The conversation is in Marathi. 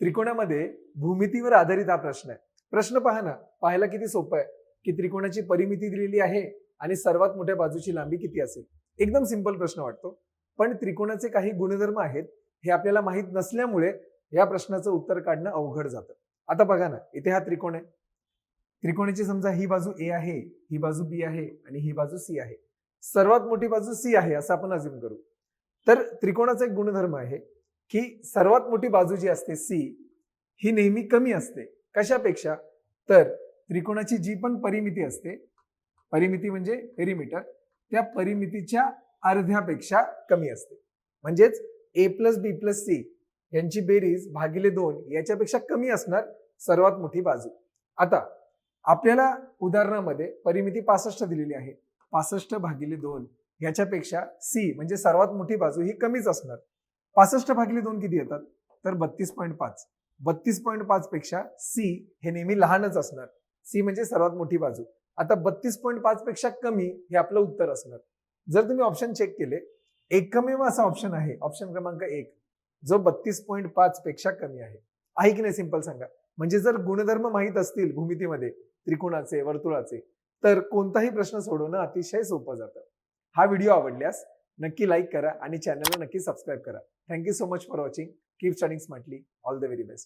त्रिकोणामध्ये भूमितीवर आधारित हा प्रश्न आहे. प्रश्न पहा ना पाहायला किती सोपं आहे. की त्रिकोणाची परिमिती दिलेली आहे आणि सर्वात मोठ्या बाजूची लांबी किती असेल? एकदम सिंपल प्रश्न वाटतो. पण त्रिकोणाचे काही गुणधर्म आहेत हे आपल्याला माहीत नसल्यामुळे या प्रश्नाचं उत्तर काढणं अवघड जातं. आता बघा ना इथे हा त्रिकोण आहे. त्रिकोणाची समजा ही बाजू ए आहे ही बाजू बी आहे आणि ही बाजू सी आहे. सर्वात मोठी बाजू सी आहे असं आपण अज्युम करू. तर त्रिकोणाचा एक गुणधर्म आहे की सर्वात मोठी बाजू जी असते सी ही नेहमी कमी असते. कशापेक्षा? तर त्रिकोणाची जी पण परिमिती असते परिमिती म्हणजे पेरिमीटर त्या परिमितीच्या अर्ध्यापेक्षा कमी असते. म्हणजेच A plus B plus C यांची बेरीज भागिले दोन याच्यापेक्षा कमी असणार सर्वात मोठी बाजू. आता आपल्याला उदाहरणामध्ये परिमिती पासष्ट दिलेली आहे. पासष्ट भागिले दोन याच्यापेक्षा सी म्हणजे सर्वात मोठी बाजू ही कमीच असणार. पासष्ट भागिले दोन किती येतात? तर बत्तीस पॉईंट पाच. बत्तीस पॉईंट पाच पेक्षा सी हे नेहमी लहानच असणार. सी म्हणजे सर्वात मोठी बाजू. आता बत्तीस पॉईंट पाच पेक्षा कमी हे आपलं उत्तर असणार. जर तुम्ही ऑप्शन चेक केले एकमेव असा ऑप्शन आहे ऑप्शन क्रमांक एक जो बत्तीस पॉईंट पाच पेक्षा कमी आहे. आहे की नाही सिंपल सांगा? म्हणजे जर गुणधर्म माहीत असतील भूमितीमध्ये त्रिकोणाचे वर्तुळाचे तर कोणताही प्रश्न सोडवणं अतिशय सोपं जातं. हा व्हिडिओ आवडल्यास नक्की लाईक करा आणि चॅनलला नक्की सबस्क्राईब करा. Thank you so much for watching keep studying smartly all the very best